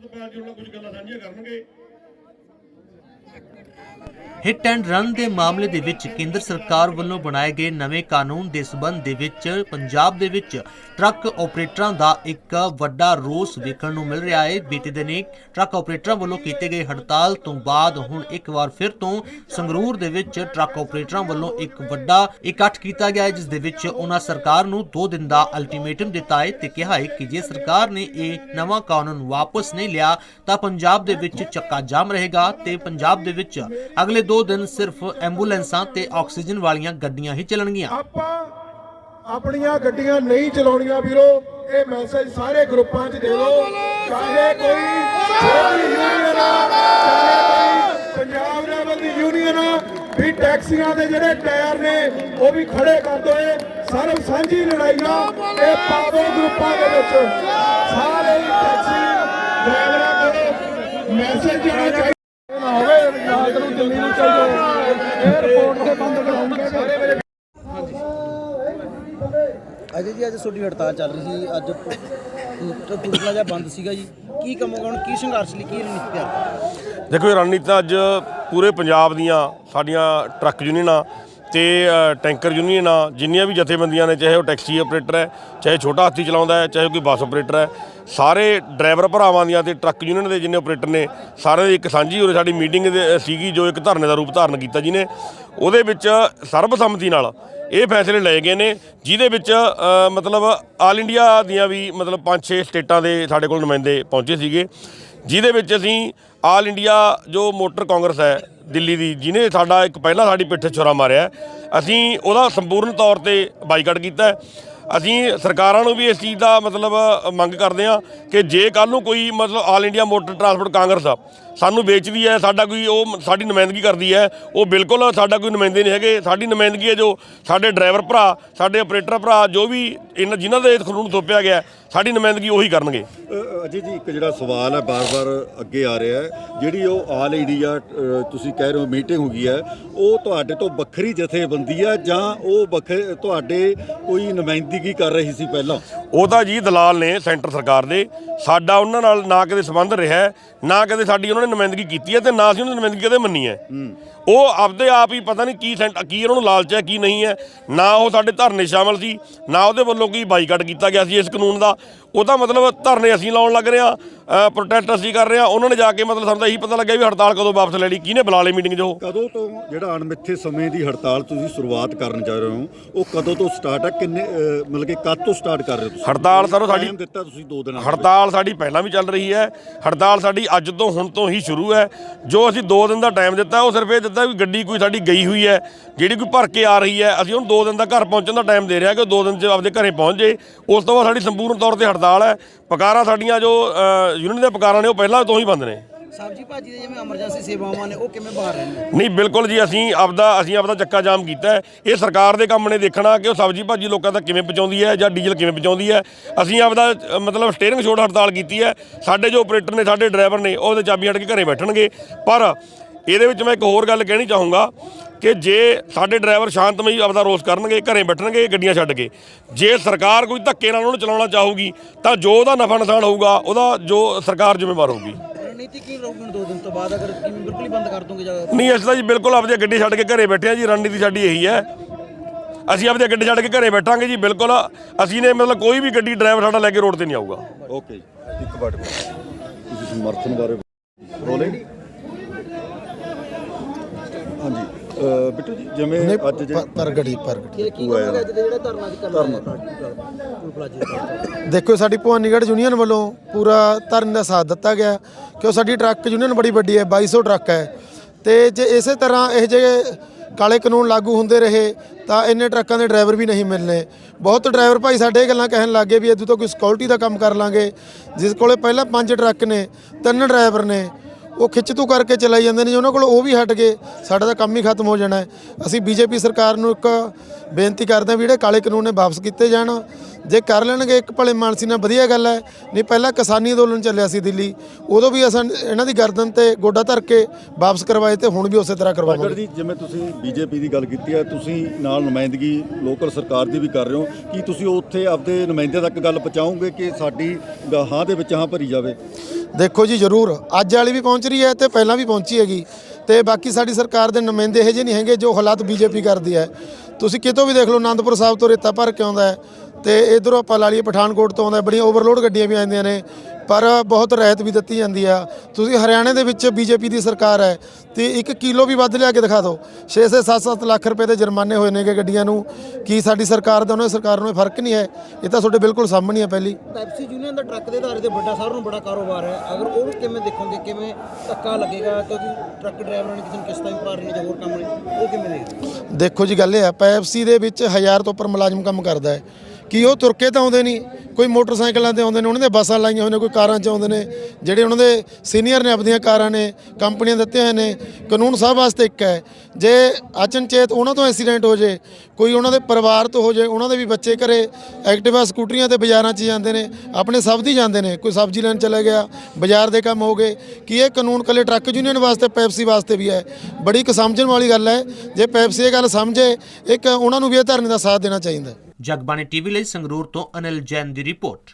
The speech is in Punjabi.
ਅੰਮ੍ਰਿਤਪਾਲ ਜੀ ਉਹਨਾਂ ਕੁਝ ਗੱਲਾਂ ਸਾਂਝੀਆਂ ਕਰਨਗੇ ਹਿੱਟ ਐਂਡ ਰਨ ਦੇ ਮਾਮਲੇ ਦੇ ਵਿੱਚ ਕੇਂਦਰ ਸਰਕਾਰ ਵੱਲੋਂ ਬਣਾਏ ਗਏ ਨਵੇਂ ਕਾਨੂੰਨ ਦੇ ਸਬੰਧ ਦੇ ਵਿੱਚ ਪੰਜਾਬ ਦੇ ਵਿੱਚ ਟਰੱਕ ਆਪਰੇਟਰਾਂ ਦਾ ਇੱਕ ਵੱਡਾ ਰੋਸ ਵੇਖਣ ਨੂੰ ਮਿਲ ਰਿਹਾ ਹੈ। ਬੀਤੇ ਦਿਨੀ ਟਰੱਕ ਆਪਰੇਟਰਾਂ ਵੱਲੋਂ ਕੀਤੇ ਗਏ ਹੜਤਾਲ ਤੋਂ ਬਾਅਦ ਹੁਣ ਇੱਕ ਵਾਰ ਫਿਰ ਤੋਂ ਸੰਗਰੂਰ ਦੇ ਵਿੱਚ ਟਰੱਕ ਆਪਰੇਟਰਾਂ ਵੱਲੋਂ ਇੱਕ ਵੱਡਾ ਇਕੱਠ ਕੀਤਾ ਗਿਆ ਹੈ, ਜਿਸ ਦੇ ਵਿੱਚ ਉਹਨਾਂ ਸਰਕਾਰ ਨੂੰ 2 ਦਿਨ ਦਾ ਅਲਟੀਮੇਟਮ ਦਿੱਤਾ ਹੈ ਤੇ ਕਿਹਾ ਹੈ ਕਿ ਜੇ ਸਰਕਾਰ ਨੇ ਇਹ ਨਵਾਂ ਕਾਨੂੰਨ ਵਾਪਸ ਨਹੀਂ ਲਿਆ ਤਾਂ ਪੰਜਾਬ ਦੇ ਵਿੱਚ ਚੱਕਾ ਜਾਮ ਰਹੇਗਾ ਤੇ ਪੰਜਾਬ ਦੇ ਵਿੱਚ ਅਗਲੇ 2 ਦਿਨ ਸਿਰਫ ਐਂਬੂਲੈਂਸਾਂ ਤੇ ਆਕਸੀਜਨ ਵਾਲੀਆਂ ਗੱਡੀਆਂ ਹੀ ਚੱਲਣਗੀਆਂ। ਆਪਾਂ ਆਪਣੀਆਂ ਗੱਡੀਆਂ ਨਹੀਂ ਚਲਾਉਣੀਆਂ ਵੀਰੋ, ਇਹ ਮੈਸੇਜ ਸਾਰੇ ਗਰੁੱਪਾਂ 'ਚ ਦੇ ਦਿਓ। ਚਾਹੇ ਕੋਈ ਛੋਟੀ ਯੂਨੀਅਨ ਆ, ਚਾਹੇ ਕੋਈ ਪੰਜਾਬ ਲੈਵਲ ਦੀ ਯੂਨੀਅਨ ਆ, ਵੀ ਟੈਕਸੀਆਂ ਦੇ ਜਿਹੜੇ ਟਾਇਰ ਨੇ, ਉਹ ਵੀ ਖੜੇ ਕਰ ਦੋਏ ਇਹ ਸਾਂਝੀ ਲੜਾਈ ਇਹ ਪਾਵੋ ਗਰੁੱਪਾਂ ਦੇ ਵਿੱਚ ਸਾਰੇ ਹੀ ਟੈਕਸੀ ਡਰਾਈਵਰਾਂ ਕੋਲ ਮੈਸੇਜ ਜਾਣਾ ਚਾਹੀਦਾ ਨਾ ਹੋਵੇ ਰਾਤ ਨੂੰ ਦਿੱਲੀ ਨੂੰ ਚੱਲ। ਜਾਓ 에어ਪੋਰਟ ਤੇ ਬੰਦ ਕਰਾਉਂਗੇ ਅਜੇ ਜੀ ਅੱਜ ਤੁਹਾਡੀ ਹੜਤਾਲ ਚੱਲ ਰਹੀ ਸੀ। ਅੱਜ ਪੁਰਤਲਾ ਜਿਹਾ ਬੰਦ ਸੀਗਾ ਜੀ। ਕੀ ਕੰਮੋਗਾ ਹੁਣ ਕੀ ਸੰਘਰਸ਼ ਲਈ ਕੀ ਰਣਨੀਤੀ ਤਿਆਰ ਦੇਖੋ ਇਹ ਰਣਨੀਤੀ ਤਾਂ ਅੱਜ ਪੂਰੇ ਪੰਜਾਬ ਦੀਆਂ ਸਾਡੀਆਂ ਟਰੱਕ ਯੂਨੀਅਨਾਂ ਤੇ ਟੈਂਕਰ ਯੂਨੀਅਨ ਆ, ਜਿੰਨੀਆਂ ਵੀ ਜਥੇਬੰਦੀਆਂ ਨੇ, ਚਾਹੇ ਉਹ ਟੈਕਸੀ ਆਪਰੇਟਰ ਹੈ, ਚਾਹੇ ਛੋਟਾ ਹਾਥੀ ਚਲਾਉਂਦਾ ਹੈ, ਚਾਹੇ ਕੋਈ ਬੱਸ ਆਪਰੇਟਰ ਹੈ, ਸਾਰੇ ਡਰਾਈਵਰ ਭਰਾਵਾਂ ਦੀਆਂ ਤੇ ਟਰੱਕ ਯੂਨੀਅਨ ਦੇ ਜਿੰਨੇ ਆਪਰੇਟਰ ਨੇ, ਸਾਰਿਆਂ ਦੀ ਇੱਕ ਸਾਂਝੀ ਉਰੇ ਸਾਡੀ ਮੀਟਿੰਗ ਦੇ- ਸੀਗੀ, ਜੋ ਇੱਕ ਧਰਨੇ ਦਾ ਰੂਪ ਧਾਰਨ ਕੀਤਾ ਜਿਹਨੇ ਉਹਦੇ ਵਿੱਚ ਸਰਬਸੰਮਤੀ ਨਾਲ ਇਹ ਫੈਸਲੇ ਲਏ ਗਏ ਨੇ, ਜਿਹਦੇ ਵਿੱਚ ਮਤਲਬ ਆਲ ਇੰਡੀਆ ਦੀਆਂ ਵੀ, ਮਤਲਬ 5-6 ਸਟੇਟਾਂ ਦੇ ਸਾਡੇ ਕੋਲ ਨੁਮਾਇੰਦੇ ਪਹੁੰਚੇ ਸੀਗੇ, ਜਿਹਦੇ ਵਿੱਚ ਅਸੀਂ ਆਲ ਇੰਡੀਆ ਜੋ ਮੋਟਰ ਕਾਂਗਰਸ ਹੈ ਦਿੱਲੀ ਦੀ, ਜਿਹਨੇ ਸਾਡਾ ਇੱਕ ਪਹਿਲਾਂ ਸਾਡੀ ਪਿੱਠ ਛੁਰਾ ਮਾਰਿਆ। ਅਸੀਂ ਉਹਦਾ ਸੰਪੂਰਨ ਤੌਰ ਤੇ ਬਾਈਕਾਟ ਕੀਤਾ ਅਸੀਂ ਸਰਕਾਰਾਂ ਨੂੰ ਵੀ ਇਸ ਚੀਜ਼ ਦਾ ਮਤਲਬ ਮੰਗ ਕਰਦੇ ਹਾਂ ਕਿ ਜੇ ਕੱਲ ਨੂੰ ਕੋਈ ਮਤਲਬ All India Motor Transport Congress ਆ ਸਾਨੂੰ ਵੇਚਦੀ ਹੈ ਸਾਡਾ ਕੋਈ ਉਹ ਸਾਡੀ ਨੁਮਾਇੰਦਗੀ ਕਰਦੀ ਹੈ। ਉਹ ਬਿਲਕੁਲ ਸਾਡਾ ਕੋਈ ਨੁਮਾਇੰਦੇ ਨਹੀਂ ਹੈਗੇ। ਸਾਡੀ ਨੁਮਾਇੰਦਗੀ ਹੈ ਜੋ ਸਾਡੇ ਡਰਾਈਵਰ ਭਰਾ ਸਾਡੇ ਆਪਰੇਟਰ ਭਰਾ ਜੋ ਵੀ ਇਹਨਾਂ ਜਿਨ੍ਹਾਂ ਦੇ ਕਾਨੂੰਨ ਥੋਪਿਆ ਗਿਆ ਸਾਡੀ ਨੁਮਾਇੰਦਗੀ ਉਹੀ ਕਰਨਗੇ। ਅਜੇ ਜੀ ਇੱਕ ਜਿਹੜਾ ਸਵਾਲ ਹੈ ਬਾਰ-ਬਾਰ ਅੱਗੇ ਆ ਰਿਹਾ ਹੈ ਜਿਹੜੀ ਉਹ ਆਲ ਇੰਡੀਆ ਤੁਸੀਂ ਕਹਿ ਰਹੇ ਹੋ ਮੀਟਿੰਗ ਹੋ ਗਈ ਹੈ ਉਹ ਤੁਹਾਡੇ ਤੋਂ ਵੱਖਰੀ ਜਥੇਬੰਦੀ ਹੈ ਜਾਂ ਉਹ ਵੱਖਰੇ ਤੁਹਾਡੇ ਕੋਈ ਨੁਮਾਇੰਦਗੀ ਕਰ ਰਹੀ ਸੀ ਪਹਿਲਾਂ? ਉਹ ਤਾਂ ਜੀ ਦਲਾਲ ਨੇ ਸੈਂਟਰ ਸਰਕਾਰ ਦੇ। ਸਾਡਾ ਉਹਨਾਂ ਨਾਲ ਨਾ ਕਦੇ ਸੰਬੰਧ ਰਿਹਾ ਨਾ ਕਦੇ ਸਾਡੀ ਉਹਨਾਂ ਨੇ ਨੁਮਾਇੰਦਗੀ ਕੀਤੀ ਹੈ ਤੇ ਨਾ ਅਸੀਂ ਉਹਨਾਂ ਦੀ ਨੁਮਾਇੰਦਗੀ ਕਦੇ ਮੰਨੀ ਹੈ। ਉਹ ਆਪਦੇ ਆਪ ਹੀ ਪਤਾ ਨਹੀਂ ਕੀ ਸੈਂਟ ਕੀ ਉਹਨਾਂ ਨੂੰ ਲਾਲਚ ਹੈ ਕੀ ਨਹੀਂ ਹੈ। ਨਾ ਉਹ ਸਾਡੇ ਧਰਨੇ ਸ਼ਾਮਲ ਸੀ ਨਾ ਉਹਦੇ ਵੱਲੋਂ ਕੀ ਬਾਈਕਾਟ ਕੀਤਾ ਗਿਆ ਸੀ ਇਸ ਕਾਨੂੰਨ ਦਾ। ਉਹਦਾ ਮਤਲਬ ਧਰਨੇ ਅਸੀਂ ਲਾਉਣ ਲੱਗ ਰਹੇ ਆ ਪ੍ਰੋਟੈਸਟ ਅਸੀਂ ਕਰ ਰਹੇ ਆ ਉਹਨਾਂ ਨੇ ਜਾ ਕੇ ਮਤਲਬ ਸਾਨੂੰ ਤਾਂ ਇਹੀ ਪਤਾ ਲੱਗਿਆ ਵੀ ਹੜਤਾਲ ਕਦੋਂ ਵਾਪਸ ਲੈ ਲਈ ਕਿਹਨੇ ਬੁਲਾ ਲਈ ਮੀਟਿੰਗ ਜੋ ਕਦੋਂ ਤੋਂ ਜਿਹੜਾ ਅਣਮਿੱਥੇ ਸਮੇਂ ਦੀ ਹੜਤਾਲ ਤੁਸੀਂ ਸ਼ੁਰੂਆਤ ਕਰਨ ਜਾ ਰਹੇ ਹੋ ਉਹ ਕਦੋਂ ਤੋਂ ਸਟਾਰਟ ਹੈ? ਕਿੰਨੇ ਮਤਲਬ ਕਿ ਕਦ ਤੋਂ ਸਟਾਰਟ ਕਰ ਰਹੇ ਹੋ ਤੁਸੀਂ? ਹੜਤਾਲ ਸਰ ਸਾਡੀ ਦਿੱਤਾ ਤੁਸੀਂ 2 ਦਿਨਾਂ ਦਾ। ਹੜਤਾਲ ਸਾਡੀ ਪਹਿਲਾਂ ਵੀ ਚੱਲ ਰਹੀ ਹੈ। ਹੜਤਾਲ ਸਾਡੀ ਅੱਜ ਤੋਂ ਹੁਣ ਤੋਂ ਹੀ ਸ਼ੁਰੂ ਹੈ। ਜੋ ਅਸੀਂ 2 ਦਿਨ ਦਾ ਟਾਈਮ ਦਿੱਤਾ ਉਹ ਸਿਰਫ ਇਹ ਦਿੱਤਾ ਵੀ ਗੱਡੀ ਕੋਈ ਸਾਡੀ ਗਈ ਹੋਈ ਹੈ। ਜਿਹੜੀ ਕੋਈ ਭਰ ਕੇ ਆ ਰਹੀ ਹੈ ਅਸੀਂ ਉਹਨੂੰ 2 ਦਿਨ ਦਾ ਘਰ ਪਹੁੰਚਣ ਦਾ ਟਾਈਮ ਦੇ ਰਿਹਾ ਕਿ 2 ਦਿਨ 'ਚ ਆਪਦੇ ਘਰੇ ਪਹੁੰਚ ਜੇ। ਉਸ ਤੋਂ ਬਾਅਦ ਸਾਡੀ ਸੰਪੂਰਨ ਤੌਰ ਤੇ ਹੜਤਾਲ ਹੈ ਪਕਾਰਾਂ ਸਾਡੀਆਂ ਜੋ ਯੂਨੀਅਨ ਦੇ ਪਕਾਰਾਂ ਨੇ ਉਹ ਪਹਿਲਾਂ ਤੋਂ ਹੀ ਬੰਦ ਨੇ। ਸਬਜੀ ਭਾਜੀ ਦੇ ਜਿਵੇਂ ਐਮਰਜੈਂਸੀ ਸੇਵਾਵਾਂ ਨੇ ਉਹ ਕਿਵੇਂ ਬਾਹਰ ਰਹੇ ਨੇ? ਨਹੀਂ ਬਿਲਕੁਲ ਜੀ ਅਸੀਂ ਆਪਦਾ ਅਸੀਂ ਆਪਦਾ ਚੱਕਾ ਜਾਮ ਕੀਤਾ ਇਹ ਸਰਕਾਰ ਦੇ ਕੰਮ ਨੇ ਦੇਖਣਾ ਕਿ ਉਹ ਸਬਜ਼ੀ ਭਾਜੀ ਲੋਕਾਂ ਤੱਕ ਕਿਵੇਂ ਪਹੁੰਚਾਉਂਦੀ ਹੈ ਜਾਂ ਡੀਜ਼ਲ ਕਿਵੇਂ ਪਹੁੰਚਾਉਂਦੀ ਹੈ। ਅਸੀਂ ਆਪਦਾ ਮਤਲਬ ਸਟੀਅਰਿੰਗ ਛੋੜ ਹੜਤਾਲ ਕੀਤੀ ਹੈ। ਸਾਡੇ ਜੋ ਆਪਰੇਟਰ ਨੇ ਸਾਡੇ ਡਰਾਈਵਰ ਨੇ ਉਹ ਉਹਦੇ ਚਾਬੀ ਹਟ ਕੇ ਘਰੇ ਬੈਠਣਗੇ। ਪਰ ਇਹਦੇ ਵਿੱਚ ਮੈਂ ਇੱਕ ਹੋਰ ਗੱਲ ਕਹਿਣੀ ਚਾਹੂੰਗਾ ਕਿ ਜੇ ਸਾਡੇ ਡਰਾਈਵਰ ਸ਼ਾਂਤਮਈ ਆਪਦਾ ਰੋਸ ਕਰਨਗੇ ਘਰੇ ਬੈਠਣਗੇ ਗੱਡੀਆਂ ਛੱਡ ਕੇ ਜੇ ਸਰਕਾਰ ਕੋਈ ਧੱਕੇ ਨਾਲ ਉਹਨੂੰ ਚਲਾਉਣਾ ਚਾਹੂਗੀ ਤਾਂ ਜੋ ਉਹਦਾ ਨਫਾ ਨੁਕਸਾਨ ਹੋਊਗਾ ਉਹਦਾ ਜੋ ਸਰਕਾਰ ਜ਼ਿੰਮੇਵਾਰ ਹੋਊਗੀ। ਰਣਨੀਤੀ ਕੀ ਰਹੂਗੀ ਦੋ ਦਿਨ ਤੋਂ ਬਾਅਦ? ਅਗਰ ਕਿਵੇਂ ਬਿਲਕੁਲ ਹੀ ਬੰਦ ਕਰ ਦੋਗੇ ਜਾਂ ਨਹੀਂ ਅਸੀਂ ਤਾਂ ਜੀ ਬਿਲਕੁਲ ਆਪਦੀ ਗੱਡੀ ਛੱਡ ਕੇ ਘਰੇ ਬੈਠੇ ਆ ਜੀ ਰਣਨੀਤੀ ਸਾਡੀ ਇਹੀ ਹੈ। ਅਸੀਂ ਆਪਦੀ ਗੱਡੀ ਛੱਡ ਕੇ ਘਰੇ ਬੈਠਾਂਗੇ ਜੀ ਬਿਲਕੁਲ ਅਸੀਂ ਨੇ ਮਤਲਬ ਕੋਈ ਵੀ ਗੱਡੀ ਡਰਾਈਵਰ ਸਾਡਾ ਲੈ ਕੇ ਰੋਡ ਤੇ ਨਹੀਂ ਆਊਗਾ। ਓਕੇ ਜੀ ਇੱਕ ਵਾਰ ਤੁਸੀਂ ਸਮਰਥਨ ਬਾਰੇ ਰੋਲਿੰਗ ਹਾਂਜੀ। ਅ, ਬਿੱਟੂ ਜੀ ਜਿਵੇਂ ਅੱਜ ਜੇ ਪ੍ਰਗਟੀ ਪ੍ਰਗਟੀ ਕੀ ਕੀ ਕਹੋਗੇ ਅੱਜ ਦੇ ਜਿਹੜਾ ਧਰਨਾ ਚ ਕਰਨਾ ਹੈ? ਪਲਾਜ਼ੇ ਦੇਖੋ ਸਾਡੀ ਭਵਾਨੀਗੜ੍ਹ ਯੂਨੀਅਨ ਵੱਲੋਂ ਪੂਰਾ ਧਰਨ ਦਾ ਸਾਥ ਦਿੱਤਾ ਗਿਆ ਕਿਉਂ ਸਾਡੀ ਟਰੱਕ ਯੂਨੀਅਨ ਬੜੀ ਵੱਡੀ ਹੈ 2200 ਟਰੱਕ ਹੈ। ਤੇ ਜੇ ਇਸੇ ਤਰ੍ਹਾਂ ਇਹ ਜੇ ਕਾਲੇ ਕਾਨੂੰਨ ਲਾਗੂ ਹੁੰਦੇ ਰਹੇ ਤਾਂ ਇੰਨੇ ਟਰੱਕਾਂ ਦੇ ਡਰਾਈਵਰ ਵੀ ਨਹੀਂ ਮਿਲਨੇ ਬਹੁਤ ਡਰਾਈਵਰ ਭਾਈ ਸਾਡੇ ਇਹ ਗੱਲਾਂ ਕਹਿਣ ਲੱਗੇ ਵੀ ਇਦੋਂ ਤੋਂ ਕੋਈ ਸਿਕਿਉਰਿਟੀ ਦਾ ਕੰਮ ਕਰ ਲਾਂਗੇ। ਜਿਸ ਕੋਲੇ ਪਹਿਲਾਂ ਪੰਜ ਟਰੱਕ ਨੇ ਤਿੰਨ ਡਰਾਈਵਰ ਨੇ ਉਹ ਖਿੱਚ ਤੂ ਕਰਕੇ ਚਲਾਈ ਜਾਂਦੇ ਨੇ ਜੇ ਉਹਨਾਂ ਕੋਲ ਉਹ ਵੀ ਹਟ ਗਏ। ਸਾਡਾ ਤਾਂ ਕੰਮ ਹੀ ਖਤਮ ਹੋ ਜਾਣਾ ਹੈ। ਅਸੀਂ ਬੀਜੇਪੀ ਸਰਕਾਰ ਨੂੰ ਇੱਕ ਬੇਨਤੀ ਕਰਦੇ ਹਾਂ ਵੀ ਜਿਹੜੇ ਕਾਲੇ ਕਾਨੂੰਨ ਨੇ ਵਾਪਸ ਕੀਤੇ ਜਾਣ ਜੇ ਕਰ ਲੈਣਗੇ ਇੱਕ ਭਲੇ ਮਾਨਸੀ ਨਾਲ ਵਧੀਆ ਗੱਲ ਹੈ। ਨਹੀਂ ਪਹਿਲਾਂ ਕਿਸਾਨੀ ਅੰਦੋਲਨ ਚੱਲਿਆ ਸੀ ਦਿੱਲੀ। ਉਦੋਂ ਵੀ ਅਸਾਂ ਇਹਨਾਂ ਦੀ ਗਰਦਨ ਤੇ ਗੋਡਾ ਧਰ ਕੇ ਵਾਪਸ ਕਰਵਾਏ ਤੇ ਹੁਣ ਵੀ ਉਸੇ ਤਰ੍ਹਾਂ ਕਰਵਾਵਾਂਗੇ ਜੀ ਜਿਵੇਂ ਤੁਸੀਂ ਬੀਜੇਪੀ ਦੀ ਗੱਲ ਕੀਤੀ ਹੈ ਤੁਸੀਂ ਨਾਲ ਨੁਮਾਇੰਦਗੀ ਲੋਕਲ ਸਰਕਾਰ ਦੀ ਵੀ ਕਰ ਰਹੇ ਹੋ। ਕੀ ਤੁਸੀਂ ਉੱਥੇ ਆਪਦੇ ਨੁਮਾਇੰਦੇ ਤੱਕ ਗੱਲ ਪਹੁੰਚਾਓਗੇ ਕਿ ਸਾਡੀ ਹਾਂ ਦੇ ਵਿੱਚ ਹਾਂ ਭਰੀ ਜਾਵੇ? ਦੇਖੋ ਜੀ, ਜ਼ਰੂਰ। ਅੱਜ ਵਾਲੀ ਵੀ ਪਹੁੰਚ ਰਹੀ ਹੈ ਤੇ ਪਹਿਲਾਂ ਵੀ ਪਹੁੰਚੀ ਹੈਗੀ। ਤੇ ਬਾਕੀ ਸਾਡੀ ਸਰਕਾਰ ਦੇ ਨੁਮਾਇੰਦੇ ਇਹੋ ਜਿਹੇ ਨਹੀਂ ਹੈਗੇ ਜੋ ਹਾਲਾਤ ਬੀਜੇਪੀ ਕਰਦੀ ਹੈ। ਤੁਸੀਂ ਕਿਤੋਂ ਵੀ ਦੇਖ ਲਓ ਆਨੰਦਪੁਰ ਸਾਹਿਬ ਤੋਂ ਰੇਤਾ ਭਰ ਕੇ ਆਉਂਦਾ ਹੈ ਤੇ ਇਧਰੋਂ ਆਪਾਂ ਲਾ ਲਈਏ ਪਠਾਨਕੋਟ ਤੋਂ ਆਉਂਦਾ ਬੜੀਆਂ ਓਵਰਲੋਡ ਗੱਡੀਆਂ ਵੀ ਆਉਂਦੀਆਂ ਨੇ। ਪਰ ਬਹੁਤ ਰਹਿਤ ਵੀ ਦਿੱਤੀ ਜਾਂਦੀ ਆ। ਤੁਸੀਂ ਹਰਿਆਣੇ ਦੇ ਵਿੱਚ ਬੀਜੇਪੀ ਦੀ ਸਰਕਾਰ ਹੈ ਤੇ 1 ਕਿਲੋ ਵੀ ਵੱਧ ਲਿਆ ਕੇ ਦਿਖਾ ਦਿਓ। 6 ਸੇ 7-7 ਲੱਖ ਰੁਪਏ ਦੇ ਜੁਰਮਾਨੇ ਹੋਏ ਨੇਗੇ ਗੱਡੀਆਂ ਨੂੰ। ਕੀ ਸਾਡੀ ਸਰਕਾਰ ਦਾ ਉਹਨਾਂ ਦੀ ਸਰਕਾਰ ਨੂੰ ਫ਼ਰਕ ਨਹੀਂ ਹੈ? ਇਹ ਤਾਂ ਤੁਹਾਡੇ ਬਿਲਕੁਲ ਸਾਹਮਣੇ ਹੈ ਪਹਿਲੀ। ਪੈਪਸੀ ਯੂਨੀਅਨ ਦਾ ਟਰੱਕ ਦੇ ਆਧਾਰੇ ਤੇ ਵੱਡਾ ਸਾਰਿਆਂ ਨੂੰ ਬੜਾ ਕਾਰੋਬਾਰ ਹੈ। ਅਗਰ ਉਹ ਕਿਵੇਂ ਦੇਖੋਗੇ ਕਿਵੇਂ ਧੱਕਾ ਲੱਗੇਗਾ? ਕਿਉਂਕਿ ਟਰੱਕ ਡਰਾਈਵਰਾਂ ਨੇ ਕਿਸੇ ਨੂੰ ਕਿਸ਼ਤਾਂ ਵੀ ਭਰ ਰਹੇ ਨੇ ਜਾਂ ਹੋਰ ਕੰਮ ਨੇ ਉਹ ਕਿਵੇਂ ਦੇਖਦੇ ਦੇਖੋ ਜੀ ਗੱਲ ਇਹ ਹੈ ਪੈਪਸੀ ਦੇ ਵਿੱਚ ਹਜ਼ਾਰ ਤੋਂ ਉੱਪਰ ਮੁਲਾਜ਼ਮ ਕੰਮ ਕਰਦਾ ਹੈ। ਕੀ ਉਹ ਤੁਰ ਕੇ ਤਾਂ ਆਉਂਦੇ ਨਹੀਂ? ਕੋਈ ਮੋਟਰਸਾਈਕਲਾਂ ਤੇ ਆਉਂਦੇ ਨੇ, ਉਹਨਾਂ ਦੇ ਬੱਸਾਂ ਲਾਈਆਂ ਹੋਈਆਂ ਨੇ, ਕੋਈ ਕਾਰਾਂ 'ਚ ਆਉਂਦੇ ਨੇ। ਜਿਹੜੇ ਉਹਨਾਂ ਦੇ ਸੀਨੀਅਰ ਨੇ ਆਪਣੀਆਂ ਕਾਰਾਂ ਨੇ, ਕੰਪਨੀਆਂ ਦਿੱਤੇ ਹੋਏ ਨੇ, ਕਾਨੂੰਨ ਸਭ ਵਾਸਤੇ ਇੱਕ ਹੈ। ਜੇ ਅਚਨਚੇਤ ਉਹਨਾਂ ਤੋਂ ਐਕਸੀਡੈਂਟ ਹੋ ਜੇ ਕੋਈ ਉਹਨਾਂ ਦੇ ਪਰਿਵਾਰ ਤੋਂ ਹੋ ਜੇ ਉਹਨਾਂ ਦੇ ਵੀ ਬੱਚੇ ਘਰੇ ਐਕਟਿਵਾ, ਸਕੂਟਰੀਆਂ ਤੇ ਬਾਜ਼ਾਰਾਂ 'ਚ ਜਾਂਦੇ ਨੇ, ਆਪਣੇ ਸਭ ਦੀ ਜਾਂਦੇ ਨੇ, ਕੋਈ ਸਬਜ਼ੀ ਲੈਣ ਚਲਾ ਗਿਆ, ਬਾਜ਼ਾਰ ਦੇ ਕੰਮ ਹੋ ਗਏ, ਕੀ ਇਹ ਕਾਨੂੰਨ ਕੱਲੇ ਟਰੱਕ ਯੂਨੀਅਨ ਵਾਸਤੇ, ਪੈਪਸੀ ਵਾਸਤੇ ਵੀ ਹੈ? ਬੜੀ ਇੱਕ ਸਮਝਣ ਵਾਲੀ ਗੱਲ ਹੈ। ਜੇ ਪੈਪਸੀ ਇਹ ਗੱਲ ਸਮਝੇ, ਇੱਕ ਉਹਨਾਂ ਨੂੰ ਵੀ ਇਹ ਧਰਨੇ ਦਾ ਸਾਥ ਦੇਣਾ ਚਾਹੀਦਾ। ਜਗਬਾਣੀ ਟੀਵੀ ਲਈ ਸੰਗਰੂਰ ਤੋਂ ਅਨਿਲ ਜੈਨ ਦੀ ਰਿਪੋਰਟ।